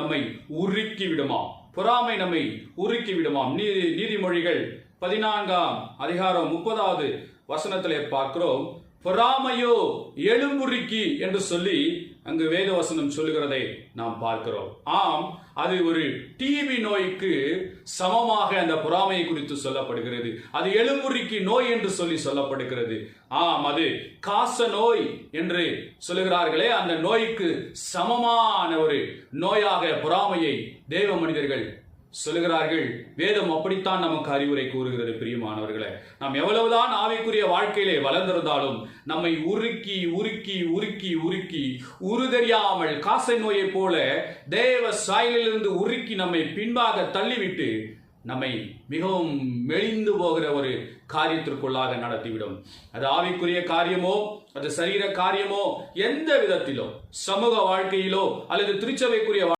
நம்மை உருக்கி விடுமாம் பொறாமை நம்மை உருக்கி விடுமாம் நீதி நீதிமொழிகள் பதினான்காம் அதிகாரம் முப்பதாவது வசனத்திலே பார்க்கிறோம். பொறாமையோ எழும்புருக்கி என்று சொல்லி அங்கு வேத வசனம் சொல்லுகிறதை நாம் பார்க்கிறோம். ஆம் அது ஒரு டிவி நோய்க்கு சமமாக அந்த பொறாமையை குறித்து சொல்லப்படுகிறது. அது எழும்புரிக்கு நோய் என்று சொல்லி சொல்லப்படுகிறது. ஆம் அது காச நோய் என்று சொல்லுகிறார்களே அந்த நோய்க்கு சமமான ஒரு நோயாக பொறாமையை தேவ மனிதர்கள் சொல்லுகிறார்கள். வேதம் அப்படித்தான் நமக்கு அறிவுரை கூறுகிறது பிரியமான நாம் எவ்வளவுதான் ஆவிக்குரிய வாழ்க்கையிலே வளர்ந்திருந்தாலும் நம்மை உருக்கி உருக்கி உருக்கி உருக்கி உருதெரியாமல் காசை நோயைப் போல தேவ சாயலிலிருந்து உருக்கி நம்மை பின்பாக தள்ளிவிட்டு நம்மை மிகவும் மெலிந்து போகிற ஒரு காரியத்திற்குள்ளாக நடத்திவிடும். அது ஆவிக்குரிய காரியமோ அது சரீர காரியமோ எந்த விதத்திலோ சமூக வாழ்க்கையிலோ அல்லது திருச்சபைக்குரிய